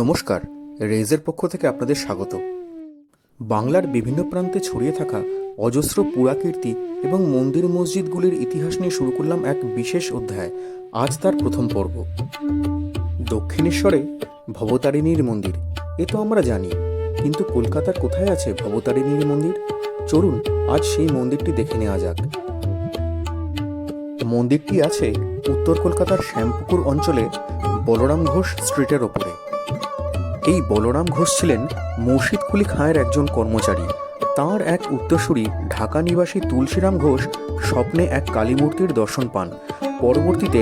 নমস্কার, রেজের পক্ষ থেকে আপনাদের স্বাগত। বাংলার বিভিন্ন প্রান্তে ছড়িয়ে থাকা অজস্র পুরাকীর্তি এবং মন্দির মসজিদগুলির ইতিহাস নিয়ে শুরু করলাম এক বিশেষ অধ্যায়, আজ তার প্রথম পর্ব। দক্ষিণেশ্বরে ভবতারিণীর মন্দির, এ তো আমরা জানি, কিন্তু কলকাতার কোথায় আছে ভবতারিণীর মন্দির? চলুন, আজ সেই মন্দিরটি দেখে নেওয়া যাক। মন্দিরটি আছে উত্তর কলকাতার শ্যামপুকুর অঞ্চলে বলরাম ঘোষ স্ট্রিটের ওপরে। এই বলরাম ঘোষ ছিলেন মুর্শিদকুলি খাঁয়ের একজন কর্মচারী। তাঁর এক উত্তরসূরি ঢাকা নিবাসী তুলসীরাম ঘোষ স্বপ্নে এক কালীমূর্তির দর্শন পান। পরবর্তীতে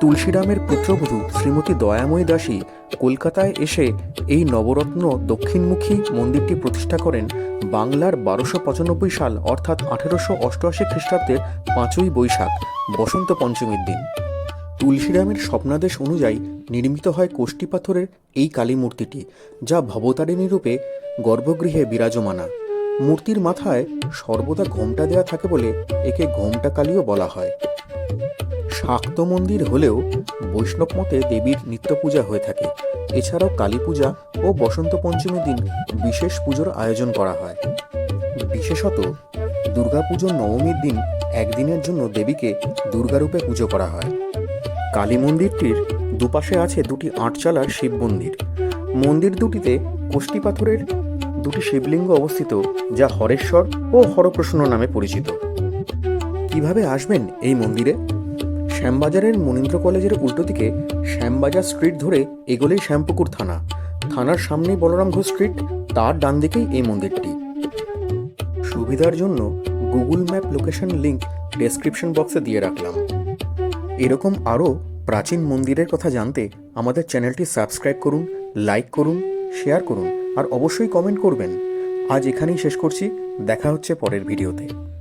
তুলসীরামের পুত্রবধূ শ্রীমতী দয়াময়ী দাসী কলকাতায় এসে এই নবরত্ন দক্ষিণমুখী মন্দিরটি প্রতিষ্ঠা করেন বাংলার বারোশো পঁচানব্বই সাল অর্থাৎ আঠেরোশো অষ্টআশি খ্রিস্টাব্দের পাঁচই বৈশাখ, বসন্ত পঞ্চমীর দিন। তুলসীরামের স্বপ্নাদেশ অনুযায়ী নির্মিত হয় কোষ্ঠী পাথরের এই কালী মূর্তিটি, যা ভবতারিণী রূপে গর্ভগৃহে বিরাজমানা। মূর্তির মাথায় সর্বদা ঘোমটা দেওয়া থাকে বলে একে ঘোমটা কালীও বলা হয়। শাক্ত মন্দির হলেও বৈষ্ণব মতে দেবীর নিত্য পূজা হয়ে থাকে। এছাড়াও কালী পূজা ও বসন্ত পঞ্চমী দিন বিশেষ পুজোর আয়োজন করা হয়। বিশেষত দুর্গাপুজোর নবমীর দিন একদিনের জন্য দেবীকে দুর্গারূপে পুজো করা হয়। কালী মন্দিরটির দুপাশে আছে দুটি আটচালার শিব মন্দির। মন্দির দুটিতে কোষ্ঠী পাথরের দুটি শিবলিঙ্গ অবস্থিত, যা হরেশ্বর ও হরপ্রসন্ন নামে পরিচিত। কীভাবে আসবেন এই মন্দিরে? শ্যামবাজারের মনীন্দ্র কলেজের উল্টো দিকে শ্যামবাজার স্ট্রিট ধরে এগোলেই শ্যামপুকুর থানা। থানার সামনেই বলরাম ঘোষ স্ট্রিট, তার ডান দিকেই এই মন্দিরটি। সুবিধার জন্য Google map location link description বক্সে দিয়ে রাখলাম। এরকম আরও প্রাচীন মন্দিরের কথা জানতে আমাদের চ্যানেলটি সাবস্ক্রাইব করুন, লাইক করুন, শেয়ার করুন, আর অবশ্যই কমেন্ট করবেন। আজ এখানেই শেষ করছি। দেখা হচ্ছে পরের ভিডিওতে।